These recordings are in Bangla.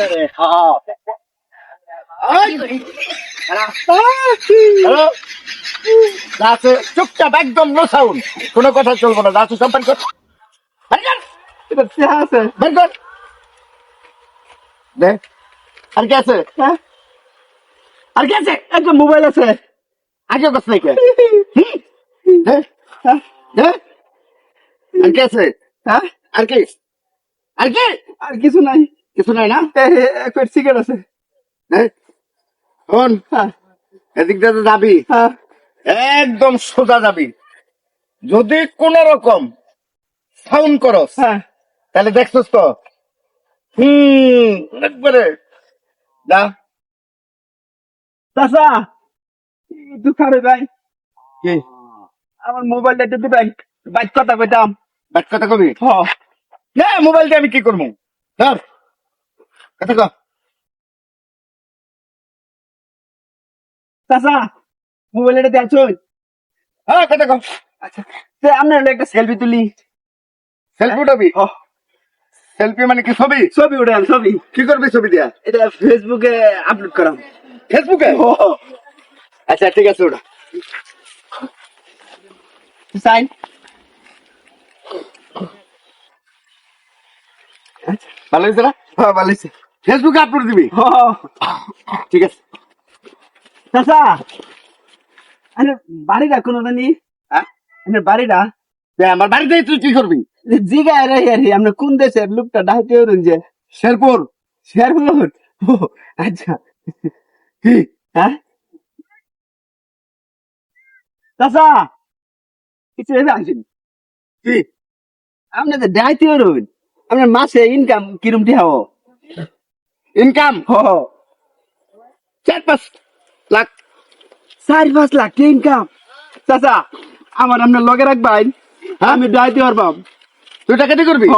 আছে রে হ্যাঁ হ্যালো আছে চুপচাপ একদম নো সাউন্ড কোনো কথা চলবো না দাসু সম্পান কর বের কর এটা চেহা আছে বের কর দে আর কে আছে হ্যাঁ আর কে আছে একটা মোবাইল আছে আগে কথা নাই কে দে হ্যাঁ দে আর কে আছে হ্যাঁ আর কে আর কে আর কিছু নাই কিছু নাই না? এক আছে। শোন। হ্যাঁ। এদিক দিয়ে যাবি। হ্যাঁ। একদম সোজা যাবি। যদি কোন রকম সাউন্ড করস হ্যাঁ। তাহলে দেখছস তো? হুম একবারে। দা চাচা একটু খাবে ভাই। কি? আমার মোবাইলটা একটু দিবেন? বাইক কথা কইতাম। বাইক কথা কবি? হ না মোবাইল দিয়ে আমি কি করব? ধর। কথা কহ চাচা মোবাইলটা দেখছ হ্যাঁ কথা কহ আচ্ছা তে আপনার একটা সেলফি তুলি। সেলফি উঠাবি? সেলফি মানে কি ছবি? ছবি উঠাম ছবি। কি করবি ছবি দিয়া? এটা ফেসবুকে আপলোড করাম। ফেসবুকে আচ্ছা ঠিক আছে ওটা সাইন ভালো হয়েছে না? হ্যাঁ ভালো হয়েছে। ফেসবুকে আপলোড দিবি। ঠিক আছে। চাচা আরে বাড়িটা কোনো জানি হ্যাঁ? বাড়িটা? আমার বাড়িতে তুই কি করবি? জিগায় রে আরে আমরা কোন দেশের লোকটা ডাইতে হরুন যে? শেরপুর। শেরপুর? ও আচ্ছা। কি? হ্যাঁ? চাচা কিছু ভেবে আসেন। কি? আপনাদের ডাইতে হরুন আপনার মাসে ইনকাম কিরম টিহাও ইনকাম চার পাঁচ লাখ চার পাঁচ লাখ কি ইনকাম চাচা আমার আপনার লগে রাখবেন আমি ডাইতে পারবাম তুই টাকাটি করবি? হ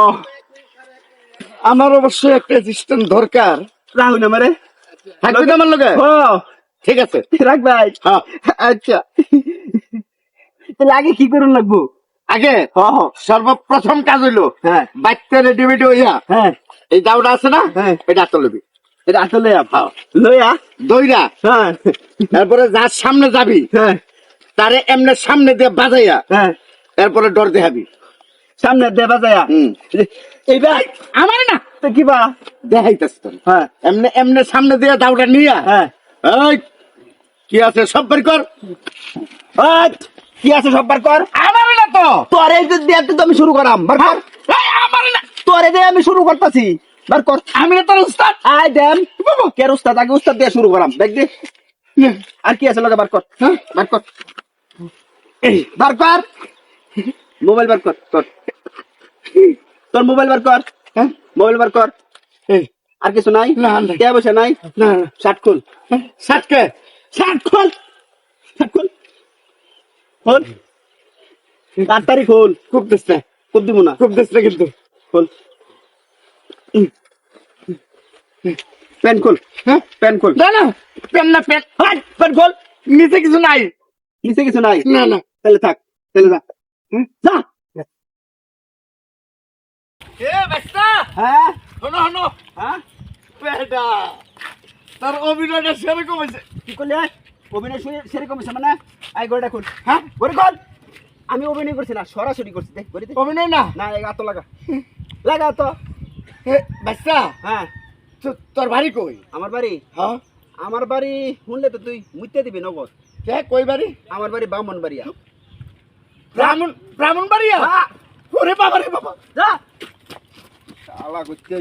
আমার অবশ্যই একটা অ্যাসিস্ট্যান্ট দরকার। রাহুল আমারে? থাকবি তো আমার লগে? হ ঠিক আছে। রাখবেন হ্যাঁ। আচ্ছা। আগে কি করুন লাগবো? আগে? হ হ সর্বপ্রথম কাজ হইল হ্যাঁ। বাচ্চা রেডিমেডি হইয়া। হ্যাঁ। এই দাউটা আছে না? হ্যাঁ। এটা হাতে লবি। এটা আসলে লইয়া দইরা। হ্যাঁ। তারপরে যার সামনে যাবি হ্যাঁ। তারে এমনি সামনে দিয়ে বাজাইয়া হ্যাঁ। এরপরে ডর দেখাবি সামনে দেবা বাজাইয়া? হুম। এইবার? আমার না। তো কিবা দেখাইতেছ তো হ্যাঁ। এমনি এমনি সামনে দিয়ে দাউটা নিয়া। হ্যাঁ। কি আছে সব বের কর। কি আছে সব বার কর? আমার না তো। তোরে দিয়ে তো আমি শুরু করাম বার কর। এই, আমার না। তোরে দিয়ে আমি শুরু করতেছি বার কর। আমি না তোর উস্তাদ। আই দেন। কে উস্তাদ? আগে উস্তাদ দিয়ে শুরু করাম দেখ দে। আর কি আছে লগে বার কর। হ্যাঁ? বার কর। এই, বার কর। মোবাইল বার কর তোর। তোর মোবাইল বার কর। হ্যাঁ? মোবাইল বার কর। এই, আর কিছু নাই? না। কে বসে নাই? না শার্ট খুল। সাতকে শার্ট খুল শার্ট খুল। খুল তাড়াতাড়ি খুল খুব দিচ্ছে খুব দিব না খুব দিচ্ছে কিন্তু খুল প্যান খুল হ্যাঁ প্যান খুল না না পেন না পেন হাট, প্যান খুল নিচে কিছু নাই নিচে কিছু নাই না না তাহলে থাক তাহলে যা হুম, যা এ বাচ্চা হ্যাঁ শোনো শোনো হ্যাঁ বেটা তার অভিনয়টা সেরকম হয়েছে কি করলে অভিনয় শুনে- সেরকম হয়েছে মানে? আই গড়িটা খুল হ্যাঁ? গড়ি খুল আমি অভিনয় করছি না সরাসরি করছি। দেখ গড়ি দে অভিনয় না? না এই গাতো লাগা। লাগা তো এ, বাচ্চা। হ্যাঁ। তোর বাড়ি কই? আমার বাড়ি? হ্যাঁ। আমার বাড়ি শুনলে তো তুই মুইতে দিবি নগদ। কে? কই বাড়ি? আমার বাড়ি বামন বাড়িয়া ব্রাহ্মণ ব্রাহ্মণ বাড়িয়া হ্যাঁ, ওরে বাবা রে বাবা। যা। শালা করতে